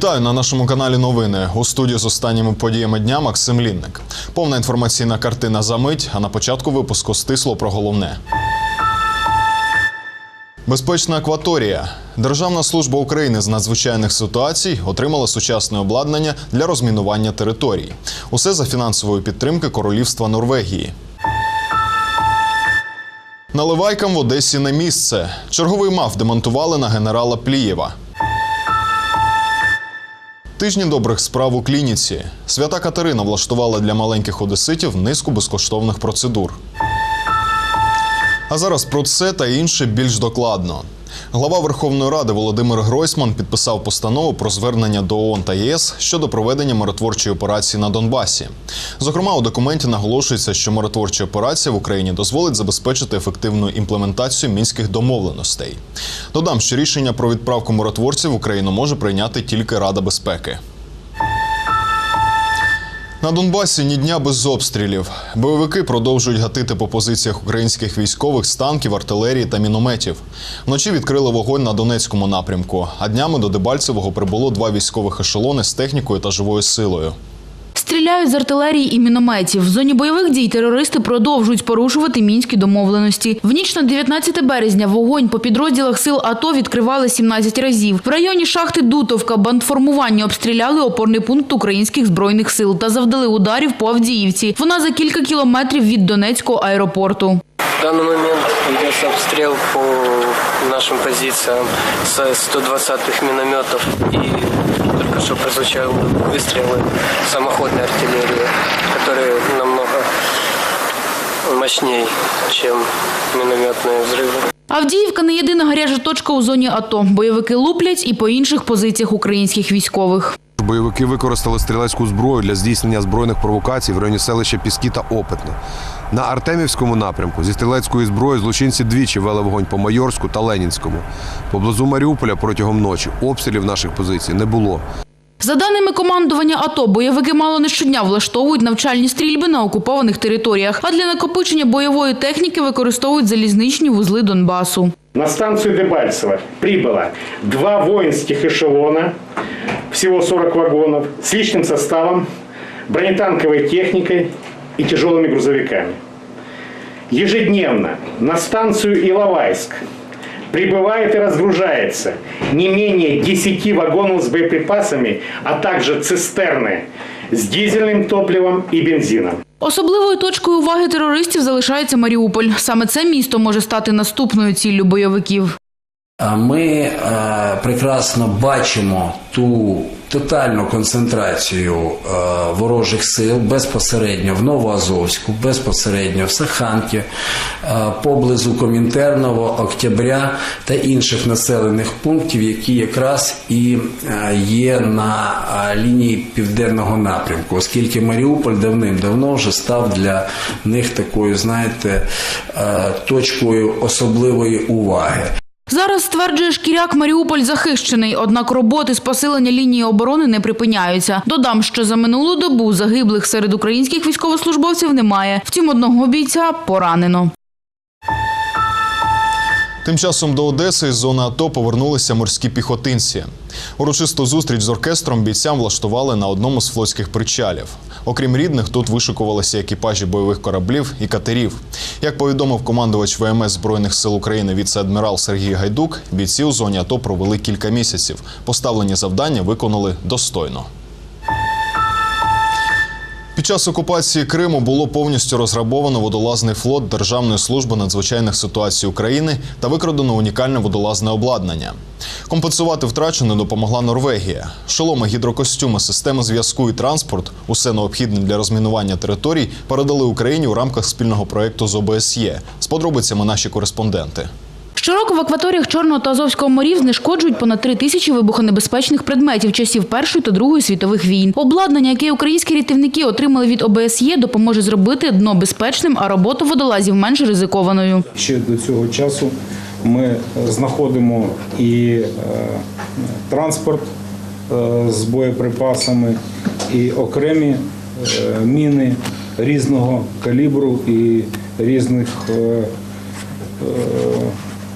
Вітаю на нашому каналі Новини. У студії з останніми подіями дня Максим Лінник. Повна інформаційна картина за мить, а на початку випуску стисло про головне. Безпечна акваторія. Державна служба України з надзвичайних ситуацій отримала сучасне обладнання для розмінування територій. Усе за фінансової підтримки Королівства Норвегії. Наливайкам в Одесі на місце. Черговий мав демонтували на генерала Плієва. Тижні добрих справ у клініці. Свята Катерина влаштувала для маленьких одеситів низку безкоштовних процедур. А зараз про це та інше більш докладно. Глава Верховної Ради Володимир Гройсман підписав постанову про звернення до ООН та ЄС щодо проведення миротворчої операції на Донбасі. Зокрема, у документі наголошується, що миротворча операція в Україні дозволить забезпечити ефективну імплементацію мінських домовленостей. Додам, що рішення про відправку миротворців в Україну може прийняти тільки Рада безпеки. На Донбасі ні дня без обстрілів. Бойовики продовжують гатити по позиціях українських військових з танків, артилерії та мінометів. Вночі відкрили вогонь на Донецькому напрямку, а днями до Дебальцевого прибуло два військових ешелони з технікою та живою силою. Стріляють з артилерії і мінометів. В зоні бойових дій терористи продовжують порушувати мінські домовленості. В ніч на 19 березня вогонь по підрозділах сил АТО відкривали 17 разів. В районі шахти Дутовка бандформування обстріляли опорний пункт українських збройних сил та завдали ударів по Авдіївці. Вона за кілька кілометрів від Донецького аеропорту. В данный момент идет обстрел по нашим позициям с 120-х минометов и только что прозвучали выстрелы самоходной артиллерии, которые намного мощнее, чем минометные взрывы. Авдіївка не єдина гаряча точка у зоні АТО. Бойовики луплять і по інших позиціях українських військових. Бойовики використали стрілецьку зброю для здійснення збройних провокацій в районі селища Піски та Опитне. На Артемівському напрямку зі стрілецької зброї злочинці двічі вели вогонь по Майорську та Ленінському. Поблизу Маріуполя протягом ночі обстрілів наших позицій не було. За даними командування АТО, бойовики мало не щодня влаштовують навчальні стрільби на окупованих територіях, а для накопичення бойової техніки використовують залізничні вузли Донбасу. На станцию Дебальцево прибыло два воинских эшелона, всего 40 вагонов, с личным составом, бронетанковой техникой и тяжелыми грузовиками. Ежедневно на станцию Иловайск прибывает и разгружается не менее 10 вагонов с боеприпасами, а также цистерны с дизельным топливом и бензином. Особливою точкою уваги терористів залишається Маріуполь. Саме це місто може стати наступною ціллю бойовиків. Ми е, прекрасно бачимо ту тотальну концентрацію е, ворожих сил безпосередньо в Новоазовську, безпосередньо в Саханки, е, поблизу Комінтерного, Октября та інших населених пунктів, які якраз і є на лінії південного напрямку, оскільки Маріуполь давним-давно вже став для них такою, знаєте, точкою особливої уваги. Зараз стверджує шкіряк Маріуполь захищений, однак роботи з посилення лінії оборони не припиняються. Додам, що за минулу добу загиблих серед українських військовослужбовців немає. Втім, одного бійця поранено. Тим часом до Одеси із зони АТО повернулися морські піхотинці. Урочисту зустріч з оркестром бійцям влаштували на одному з флотських причалів. Окрім рідних, тут вишикувалися екіпажі бойових кораблів і катерів. Як повідомив командувач ВМС Збройних сил України віце-адмірал Сергій Гайдук, бійці у зоні АТО провели кілька місяців. Поставлені завдання виконали достойно. Під час окупації Криму було повністю розграбовано водолазний флот Державної служби надзвичайних ситуацій України та викрадено унікальне водолазне обладнання. Компенсувати втрачене допомогла Норвегія. Шоломи, гідрокостюми, системи зв'язку і транспорт усе необхідне для розмінування територій передали Україні у рамках спільного проєкту з ОБСЄ. З подробицями наші кореспонденти. Щороку в акваторіях Чорного та Азовського морів знешкоджують понад три тисячі вибухонебезпечних предметів часів Першої та Другої світових війн. Обладнання, яке українські рятівники отримали від ОБСЄ, допоможе зробити дно безпечним, а роботу водолазів менш ризикованою. Ще до цього часу Ми е, знаходимо і е, транспорт е, з боєприпасами, і окремі міни різного калібру і різних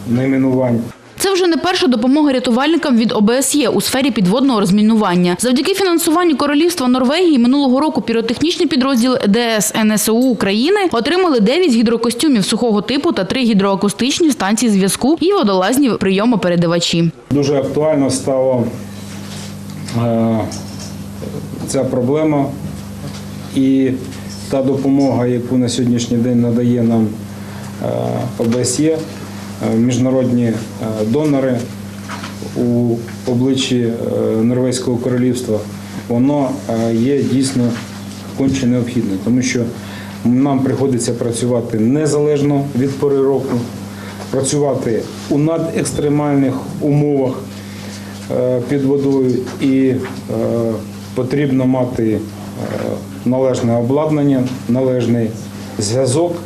найменувань. Це вже не перша допомога рятувальникам від ОБСЄ у сфері підводного розмінування. Завдяки фінансуванню Королівства Норвегії минулого року піротехнічний підрозділ ДС НСУ України отримали 9 гідрокостюмів сухого типу та 3 гідроакустичні станції зв'язку і водолазні прийомопередавачі. Дуже актуально стала е, ця проблема і та допомога, яку на сьогоднішній день надає нам е, ОБСЄ, міжнародні е, донори у обличчі е, Норвезького королівства, воно е, є дійсно конче необхідне, тому що нам приходиться працювати незалежно від пори року, працювати у надекстремальних умовах е, під водою і е, потрібно мати е, належне обладнання, належний зв'язок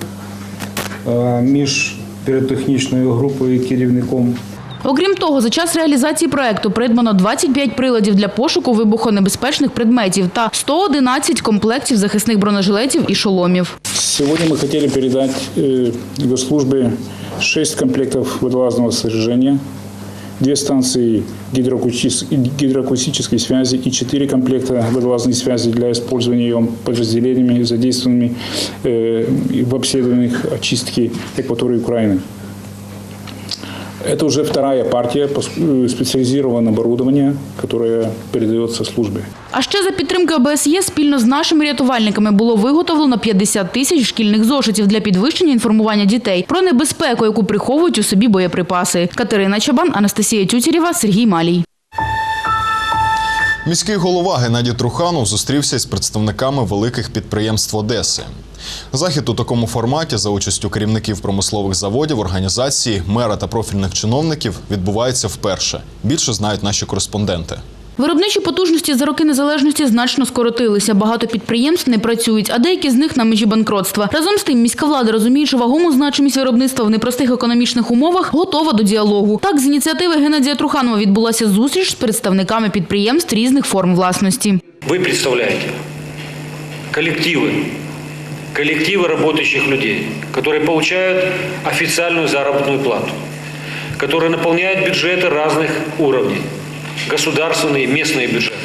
е, між піротехнічною групою і керівником. Окрім того, за час реалізації проекту придбано 25 приладів для пошуку вибухонебезпечних предметів та 111 комплектів захисних бронежилетів і шоломів. Сьогодні ми хотіли передати до служби 6 комплектів водолазного снаряжения, две станции гидроакустис- гидроакустической связи и 4 комплекта водолазной связи для использования ее подразделениями, задействованными э, в обследованиях очистки акватории Украины. Это уже вторая партия э, специализированного оборудования, которое передается службе. А ще за підтримки ОБСЄ спільно з нашими рятувальниками було виготовлено 50 тисяч шкільних зошитів для підвищення інформування дітей про небезпеку, яку приховують у собі боєприпаси. Катерина Чабан, Анастасія Тютєрєва, Сергій Малій. Міський голова Геннадій Труханов зустрівся з представниками великих підприємств Одеси. Захід у такому форматі за участю керівників промислових заводів, організацій, мера та профільних чиновників відбувається вперше. Більше знають наші кореспонденти. Виробничі потужності за роки незалежності значно скоротилися. Багато підприємств не працюють, а деякі з них на межі банкротства. Разом з тим, міська влада, розуміючи вагому значимість виробництва в непростих економічних умовах, готова до діалогу. Так, з ініціативи Геннадія Труханова відбулася зустріч з представниками підприємств різних форм власності. Вы представляете коллективы, коллективы работающих людей, которые получают официальную заработную плату, которые наполняют бюджеты разных уровней, Государственные, местные бюджеты.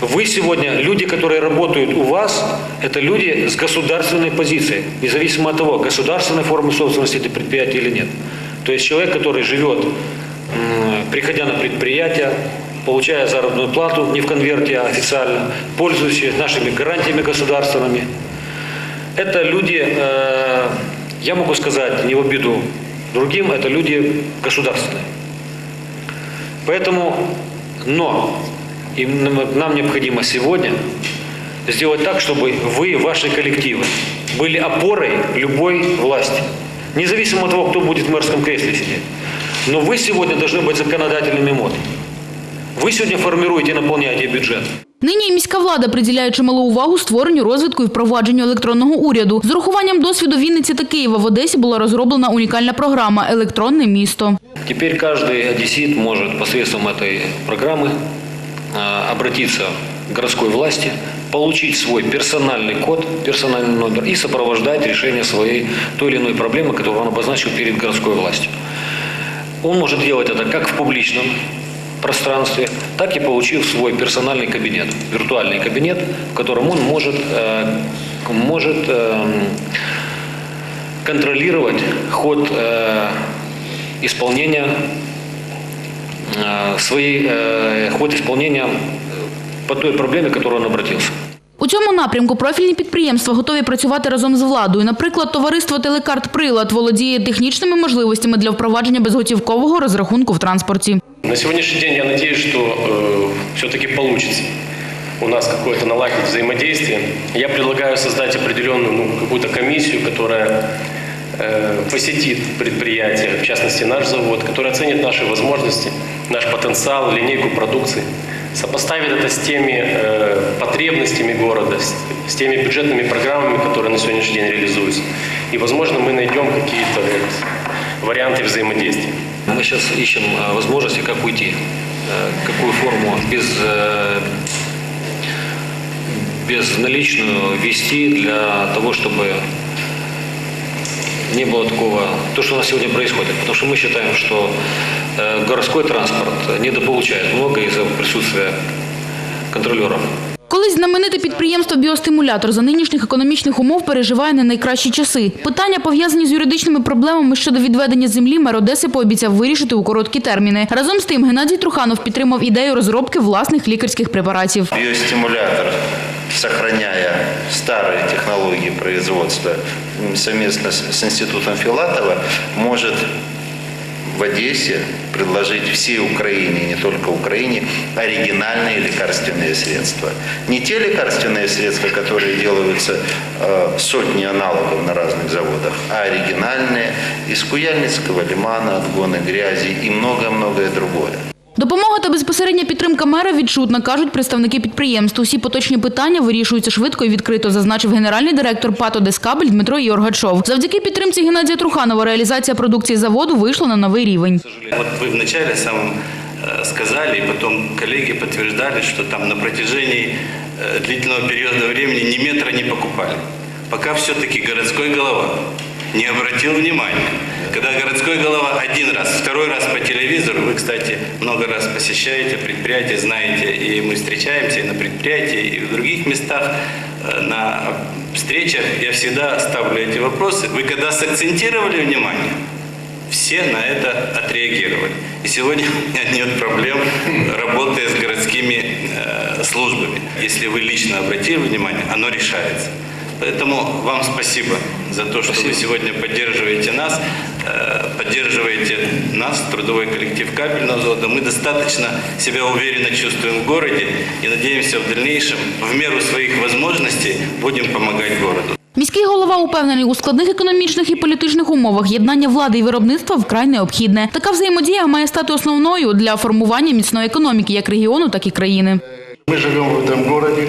Вы сегодня, люди, которые работают у вас, это люди с государственной позицией, независимо от того, государственной формы собственности это предприятие или нет. То есть человек, который живет, приходя на предприятие, получая заработную плату не в конверте, а официально, пользуясь нашими гарантиями государственными. Это люди, э, я могу сказать, не в обиду другим, это люди государственные. Поэтому, но им- нам необходимо сегодня сделать так, чтобы вы, ваши коллективы, были опорой любой власти. Независимо от того, кто будет в мэрском кресле сидеть. Но вы сегодня должны быть законодательными МОД. Вы сегодня формируете и наполняете бюджет. Нині і міська влада приділяє чималу увагу створенню, розвитку і впровадженню електронного уряду. З урахуванням досвіду Вінниці та Києва в Одесі була розроблена унікальна програма Електронне місто. Теперь каждый одессит может посредством этой программы а, обратиться к городской власти, получить свой персональный код, персональный номер и сопровождать решение своей той или иной проблемы, которую он обозначил перед городской властью. Он может делать это как в публичном пространстве, так и получив свой персональный кабинет, виртуальный кабинет, в котором он может, э, может эм, контролировать ход э, исполнения э, своей э, ход исполнения по той проблеме, к которой он обратился. У цьому напрямку профільні підприємства готові працювати разом з владою. Наприклад, товариство Телекарт Прилад володіє технічними можливостями для впровадження безготівкового розрахунку в транспорті. На сегодняшний день я надеюсь, что э, все-таки получится у нас какое-то наладить взаимодействие. Я предлагаю создать определенную ну, какую-то комиссию, которая э, посетит предприятие, в частности наш завод, которая оценит наши возможности, наш потенциал, линейку продукции, сопоставит это с теми э, потребностями города, с, с теми бюджетными программами, которые на сегодняшний день реализуются. И, возможно, мы найдем какие-то вот варианты взаимодействия. Мы сейчас ищем э, возможности, как уйти, э, какую форму без, э, безналичную ввести для того, чтобы не было такого, то, что у нас сегодня происходит. Потому что мы считаем, что э, городской транспорт недополучает много из-за присутствия контролеров. Колись знамените підприємство «Біостимулятор» за нинішніх економічних умов переживає не найкращі часи. Питання, пов'язані з юридичними проблемами щодо відведення землі, мер Одеси пообіцяв вирішити у короткі терміни. Разом з тим, Геннадій Труханов підтримав ідею розробки власних лікарських препаратів. Биостимулятор, сохраняя старые технологии производства совместно с Институтом Филатова, может в Одессе предложить всей Украине, не только Украине, оригинальные лекарственные средства. Не те лекарственные средства, которые делаются э, сотни аналогов на разных заводах, а оригинальные из Куяльницкого лимана, отгоны грязи и многое-многое другое. Допомога та безпосередня підтримка мера відчутна, кажуть представники підприємств. Усі поточні питання вирішуються швидко і відкрито, зазначив генеральний директор ПАТ «Одескабель» Дмитро Йоргачов. Завдяки підтримці Геннадія Труханова реалізація продукції заводу вийшла на новий рівень. Вот вы вначале самом э, сказали, и потом коллеги подтверждали, что там на протяжении э, длительного периода времени ни метра не покупали. Пока все-таки городской голова не обратил внимания. Когда городской голова один раз, второй раз по телевизору, вы, кстати, много раз посещаете предприятия, знаете, и мы встречаемся и на предприятии, и в других местах, э, на встречах я всегда ставлю эти вопросы. Вы когда сакцентировали внимание, все на это отреагировали. И сегодня у меня нет проблем, работая с городскими э, службами. Если вы лично обратили внимание, оно решается. Поэтому вам спасибо за то, что вы сегодня поддерживаете нас, э, поддерживаете нас, трудовой коллектив кабельного завода. Мы достаточно себя уверенно чувствуем в городе и надеемся в дальнейшем в меру своих возможностей будем помогать городу. Міський голова упевнений, у складних економічних і політичних умовах єднання влади і виробництва вкрай необхідне. Така взаємодія має стати основною для формування міцної економіки як регіону, так і країни. Мы живем в этом городе,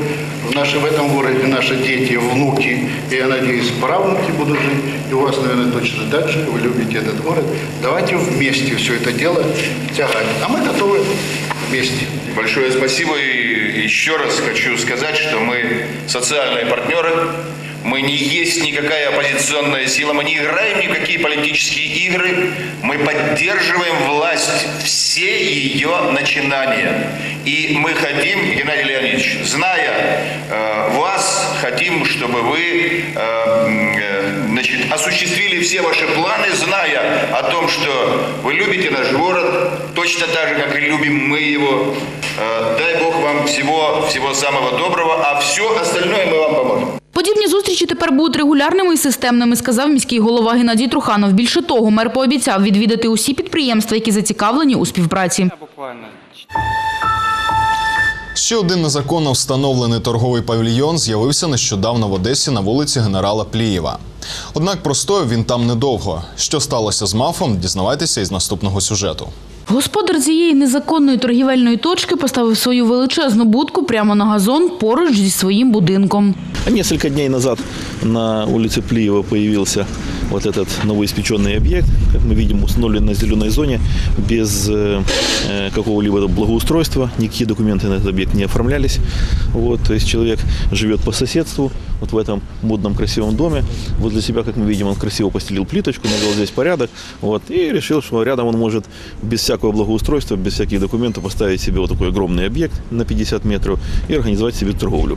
в, нашем, в этом городе наши дети, внуки, и я надеюсь, правнуки будут жить, и у вас, наверное, точно так же, вы любите этот город. Давайте вместе все это дело тягать, а мы готовы вместе. Большое спасибо и еще раз хочу сказать, что мы социальные партнеры, мы не есть никакая оппозиционная сила, мы не играем ни в какие политические игры, мы поддерживаем власть, все ее начинания. И мы хотим, Геннадий Леонидович, зная э, вас, хотим, чтобы вы э, э, значит, осуществили все ваши планы, зная о том, что вы любите наш город, точно так же, как и любим мы его. Э, дай Бог вам всего, всего самого доброго, а все остальное мы вам поможем. Подібні зустрічі тепер будуть регулярними і системними, сказав міський голова Геннадій Труханов. Більше того, мер пообіцяв відвідати усі підприємства, які зацікавлені у співпраці. Ще один незаконно встановлений торговий павільйон з'явився нещодавно в Одесі на вулиці генерала Плієва. Однак простояв він там недовго. Що сталося з мафом, дізнавайтеся із наступного сюжету. Господар цієї незаконної торгівельної точки поставив свою величезну будку прямо на газон поруч зі своїм будинком. Кілька днів назад на вулиці Плієва появился вот этот новоиспеченный объект, как мы видим, установлен на зеленой зоне без э, э, какого-либо благоустройства, никакие документы на этот объект не оформлялись. Вот, то есть человек живет по соседству, вот в этом модном красивом доме. Возле себя, как мы видим, он красиво постелил плиточку, навел здесь порядок, вот, и решил, что рядом он может без всякого благоустройства, без всяких документов поставить себе вот такой огромный объект на 50 метров и организовать себе торговлю.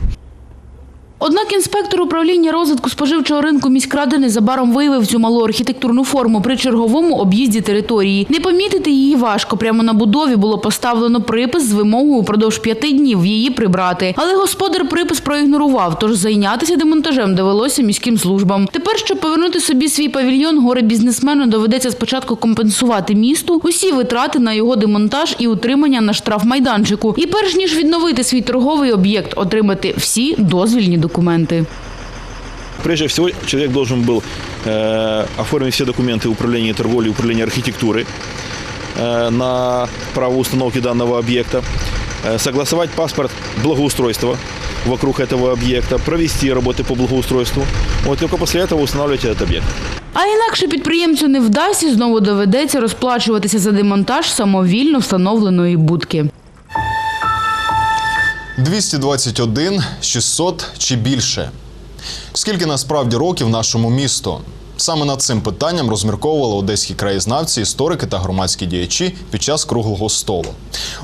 Однак інспектор управління розвитку споживчого ринку міськради незабаром виявив цю малу архітектурну форму при черговому об'їзді території. Не помітити її важко. Прямо на будові було поставлено припис з вимогою упродовж п'яти днів її прибрати. Але господар припис проігнорував, тож зайнятися демонтажем довелося міським службам. Тепер, щоб повернути собі свій павільйон, горе бізнесмену доведеться спочатку компенсувати місту усі витрати на його демонтаж і утримання на штрафмайданчику. І перш ніж відновити свій торговий об'єкт, отримати всі дозвільні документи Прежде всего, человек должен был э, оформить все документы управления торговли, управления архитектуры э, на право установки данного объекта, э, согласовать паспорт благоустройства вокруг этого объекта, провести работы по благоустройству. Вот только после этого устанавливать этот объект. А інакше підприємцю не вдасться, і знову доведеться розплачуватися за демонтаж самовільно встановленої будки. 221, 600 чи більше. Скільки насправді років нашому місту? Саме над цим питанням розмірковували одеські краєзнавці, історики та громадські діячі під час круглого столу.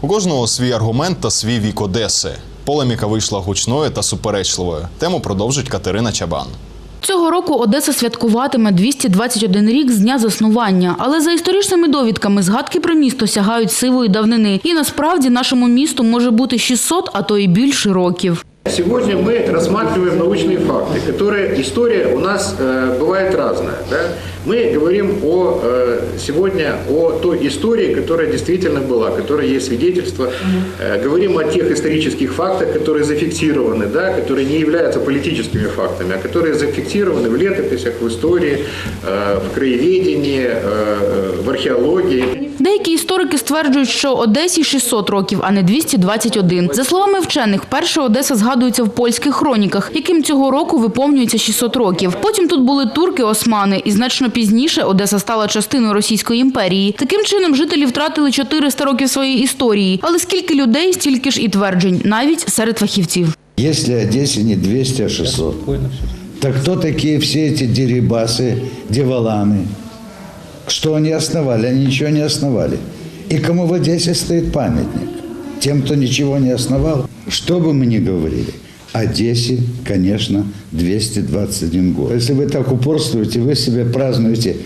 У кожного свій аргумент та свій вік Одеси. Полеміка вийшла гучною та суперечливою. Тему продовжить Катерина Чабан. Цього року Одеса святкуватиме 221 рік з дня заснування, але за історичними довідками згадки про місто сягають сивої давнини. І насправді нашому місту може бути 600, а то і більше років. Сегодня мы рассматриваем научные факты, которые история у нас э, бывает разная. Да? Мы говорим о, э, сегодня о той истории, которая действительно была, которая есть свидетельство. Э, говорим о тех исторических фактах, которые зафиксированы, да, которые не являются политическими фактами, а которые зафиксированы в летописях, в истории, э, в краеведении, э, э, в археологии. Деякі історики стверджують, що Одесі 600 років, а не 221. За словами вчених, перша Одеса згадується в польських хроніках, яким цього року виповнюється 600 років. Потім тут були турки, османи, і значно пізніше Одеса стала частиною Російської імперії. Таким чином, жителі втратили 400 років своєї історії. Але скільки людей, стільки ж і тверджень, навіть серед фахівців. Если Одессе не 200, а 600, то кто такие все эти дерибасы, деваланы? Что они основали? Они ничего не основали. И кому в Одессе стоит памятник? Тем, кто ничего не основал. Что бы мы ни говорили, Одессе, конечно, 221 год. Если вы так упорствуете, вы себе празднуете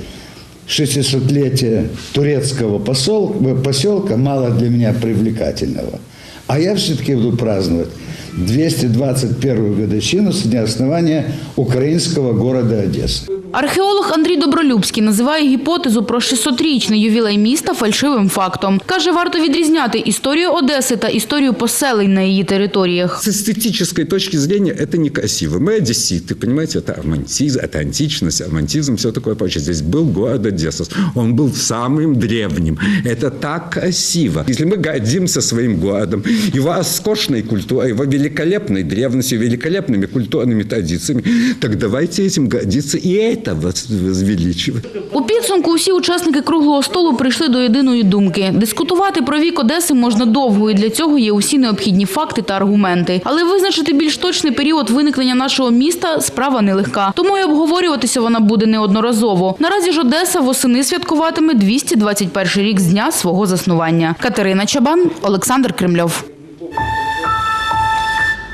600-летие турецкого посол- поселка, мало для меня привлекательного. А я все-таки буду праздновать 221 годовщину со дня основания украинского города Одессы. Археолог Андрій Добролюбський називає гіпотезу про 600-річний ювілей міста фальшивим фактом. Каже, варто відрізняти історію Одеси та історію поселень на її територіях. С эстетической точки зрения это некрасиво. Мы одесситы, понимаете, это романтизм, это античность, романтизм, все такое прочее. Здесь был город Одесса. Он был самым древним. Это так красиво. Если мы гордимся своим городом, его роскошной культурой, его великолепной древностью, великолепными культурными традициями, так давайте этим гордиться и это воз- возвеличивать. У підсумку усі учасники круглого столу прийшли до єдиної думки. Дискутувати про вік Одеси можна довго, і для цього є усі необхідні факти та аргументи. Але визначити більш точний період виникнення нашого міста справа нелегка. Тому і обговорюватися вона буде неодноразово. Наразі ж Одеса восени святкуватиме 221 рік з дня свого заснування. Катерина Чабан, Олександр Кремльов.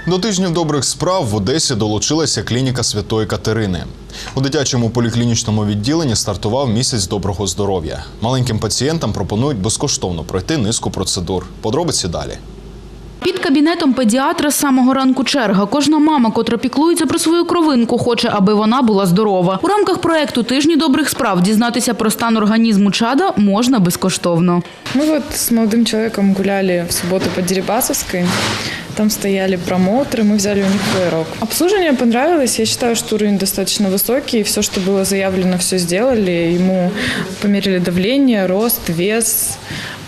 До тижнів добрих справ в Одесі долучилася клініка Святої Катерини. У дитячому поліклінічному відділенні стартував місяць доброго здоров'я. Маленьким пацієнтам пропонують безкоштовно пройти низку процедур. Подробиці далі. Під кабінетом педіатра з самого ранку черга. Кожна мама, котра піклується про свою кровинку, хоче, аби вона була здорова. У рамках проекту Тижні добрих справ дізнатися про стан організму чада можна безкоштовно. Мы вот с молодым человеком гуляли в субботу по Дерибасовской. Там стояли промоутеры, мы взяли у них флеерок. Обслуживание понравилось. Я считаю, что уровень достаточно высокий. Все, что было заявлено, все сделали. Ему померили давление, рост, вес,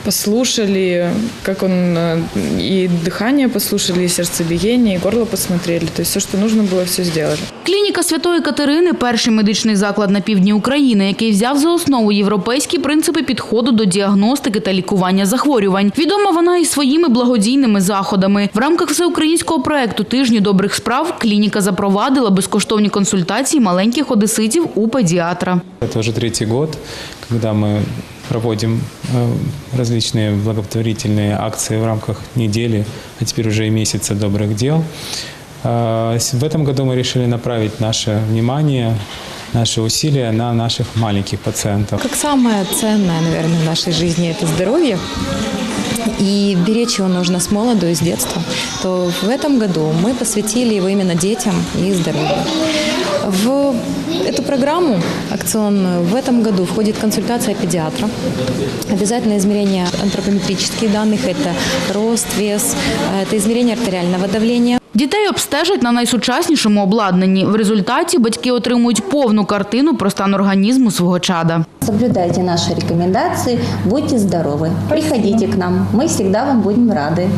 послушали, как он э, и дыхание послушали, и сердцебиение, и горло посмотрели. То есть все, что нужно было, все сделали. Клініка Святої Катерини перший медичний заклад на півдні України, який взяв за основу європейські принципи підходу до діагностики та лікування захворювань. Відома вона і своїми благодійними заходами. В рамках всеукраїнського проекту Тижні добрих справ клініка запровадила безкоштовні консультації маленьких одеситів у педіатра. Это уже третий год, когда мы проводим э, различные благотворительные акции в рамках недели, а теперь уже и месяца добрых дел. С- В этом году мы решили направить наше внимание, наши усилия на наших маленьких пациентов. Как самое ценное, наверное, в нашей жизни – это здоровье. И беречь его нужно с молоду и с детства. То в этом году мы посвятили его именно детям и здоровью. В эту программу акционную в этом году входит консультация педиатра, обязательно измерение антропометрических данных, это рост, вес, э, это измерение артериального давления. Дітей обстежать на найсучаснішому обладнанні. В результаті батьки отримують повну картину про стан організму свого чада. Соблюдайте наши рекомендации, будьте здоровы. Приходите к нам, мы всегда вам будем рады.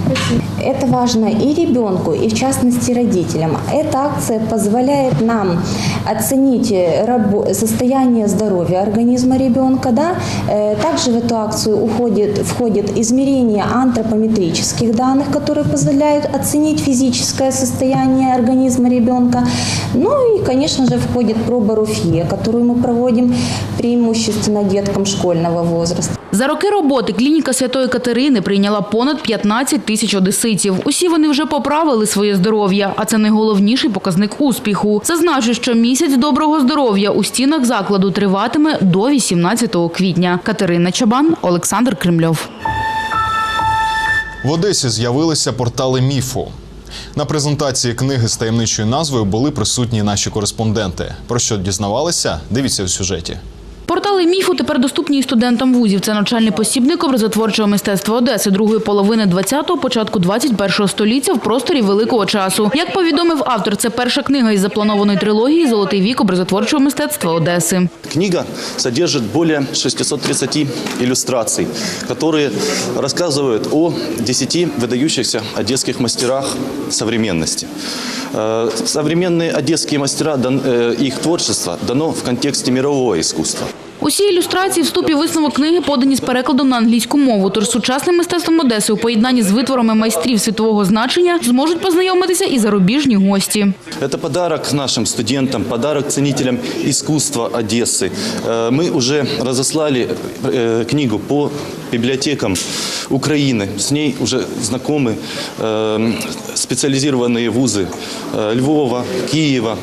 Это важно и ребенку, и в частности родителям. Эта акция позволяет нам оценить измерить рабо- состояние здоровья организма ребенка. Да? Э, Также в эту акцию уходит, входит измерение антропометрических данных, которые позволяют оценить физическое состояние организма ребенка. Ну и, конечно же, входит проба Руфье, которую мы проводим преимущественно деткам школьного возраста. За роки роботи клініка Святої Катерини прийняла понад 15 тисяч одеситів. Усі вони вже поправили своє здоров'я, а це найголовніший показник успіху. Зазначу, що місяць доброго здоров'я у стінах закладу триватиме до 18 квітня. Катерина Чабан, Олександр Кремльов. В Одесі з'явилися портали міфу. На презентації книги з таємничою назвою були присутні наші кореспонденти. Про що дізнавалися? Дивіться у сюжеті. Портали міфу тепер доступні і студентам вузів. Це навчальний посібник образотворчого мистецтва Одеси другої половини 20-го, початку 21-го століття в просторі великого часу. Як повідомив автор, це перша книга із запланованої трилогії Золотий вік образотворчого мистецтва Одеси. Книга содержит более 630 иллюстраций, которые рассказывают о 10 выдающихся одесских мастерах современности. Э, Современные одесские мастера, дан- э, их творчество дано в контексте мирового искусства. Усі ілюстрації, вступ і висновок книги подані з перекладом на англійську мову. Тож з сучасним мистецтвом Одеси у поєднанні з витворами майстрів світового значення зможуть познайомитися і зарубіжні гості. Это подарок нашим студентам, подарок ценителям искусства Одессы. Э, Мы уже разослали э, книгу по библиотекам Украины. С ней уже знакомы э, специализированные вузы э, Львова, Киева,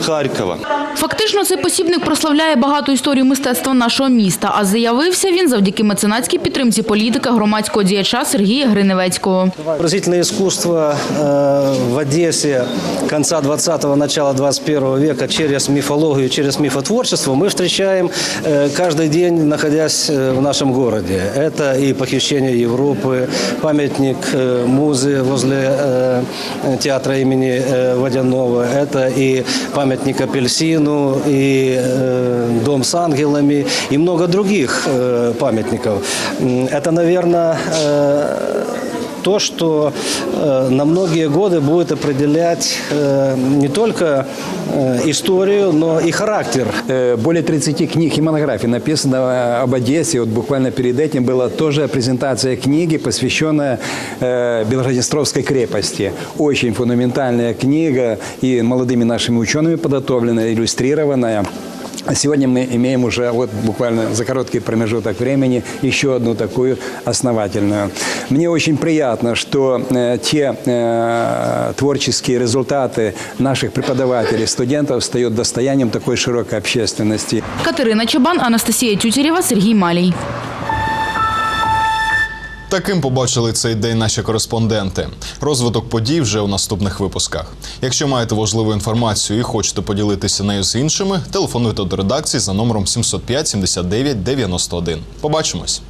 Харькова. Фактично, цей посібник прославляє багату історію мистецтва нашого міста. А заявився він завдяки меценатській підтримці політика громадського діяча Сергія Гриневецького. Выразительное искусство э, в Одессе конца 20-го, начала 21 века через мифологию, через мифотворчество мы встречаем э, каждый день, находясь э, в нашем городе. Это и похищение Европы, памятник э, музы возле э, театра имени э, Водянова, это и памятник апельсину, и э, дом с ангелами, И много других э, памятников. Это, наверное, то, что э, на многие годы будет определять э, не только э, историю, но и характер. Э, Более 30 книг и монографий написано э, об Одессе. Вот буквально перед этим была тоже презентация книги, посвященная э, Белгороднестровской крепости. Очень фундаментальная книга и молодыми нашими учеными подготовленная, иллюстрированная. А сегодня мы имеем уже вот буквально за короткий промежуток времени еще одну такую основательную. Мне очень приятно, что э, те э, творческие результаты наших преподавателей, студентов стают достоянием такой широкой общественности. Катерина Чабан, Анастасія Тютєрєва, Сергій Малій. Таким побачили цей день наші кореспонденти. Розвиток подій вже у наступних випусках. Якщо маєте важливу інформацію і хочете поділитися нею з іншими, телефонуйте до редакції за номером 705 79 91. Побачимось.